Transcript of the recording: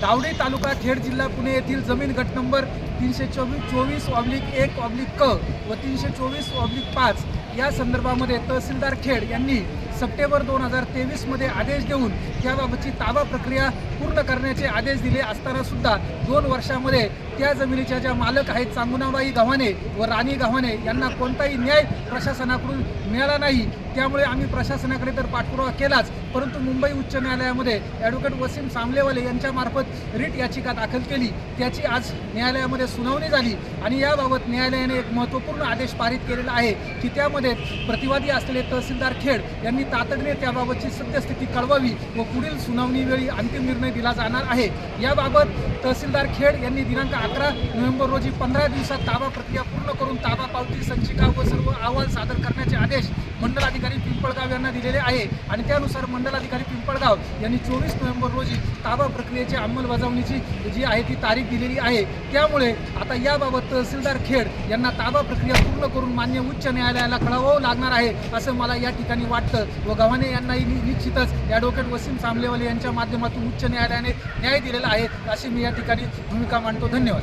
दावडी तालुका खेड जिल्हा पुणे येथील जमीन गट नंबर तीनशे चोवीस चोवीस ऑब्लिक एक ऑब्लिक क व तीनशे चोवीस ऑब्लिक पाच या संदर्भामध्ये तहसीलदार खेड यांनी सप्टेंबर दोन हजार तेवीसमध्ये आदेश देऊन त्याबाबतची ताबा प्रक्रिया पूर्ण करण्याचे आदेश दिले असताना सुद्धा दोन वर्षामध्ये त्या जमिनीच्या ज्या मालक आहेत चांगुणाबाई गव्हाणे व राणी गव्हाणे यांना कोणताही न्याय प्रशासनाकडून मिळाला नाही. त्यामुळे आम्ही प्रशासनाकडे तर पाठपुरावा केलाच परंतु मुंबई उच्च न्यायालयामध्ये ॲडव्होकेट वसीम सामलेवाले यांच्यामार्फत रिट याचिका दाखल केली. त्याची आज न्यायालयामध्ये सुनावणी झाली आणि याबाबत न्यायालयाने एक महत्त्वपूर्ण आदेश पारित केलेला आहे की त्यामध्ये प्रतिवादी असलेले तहसीलदार खेड यांनी तातडीने त्याबाबतची सद्यस्थिती कळवावी व पुढील सुनावणीवेळी अंतिम निर्णय दिला जाणार आहे. याबाबत तहसीलदार खेड यांनी दिनांक अकरा नोव्हेंबर रोजी पंधरा दिवसात ताबा प्रक्रिया पूर्ण करून ताबा पावती संचिका व सर्व अहवाल सादर करण्याचे आदेश मंडलाधिकारी पिंपळगाव यांना दिलेले आहे. आणि त्यानुसार मंडलाधिकारी पिंपळगाव यांनी चोवीस नोव्हेंबर रोजी ताबा प्रक्रियेची अंमलबजावणीची जी आहे ती तारीख दिलेली आहे. त्यामुळे आता याबाबत तहसीलदार खेड यांना ताबा प्रक्रिया पूर्ण करून मान्य उच्च न्यायालयाला कळवावं लागणार आहे असं मला या ठिकाणी वाटतं. व गव्हाणे यांनाही निश्चितच ॲडव्होकेट वसीम सामलेवाले यांच्या माध्यमातून उच्च न्यायालयाने न्याय दिलेला आहे अशी मी या ठिकाणी भूमिका मांडतो. धन्यवाद.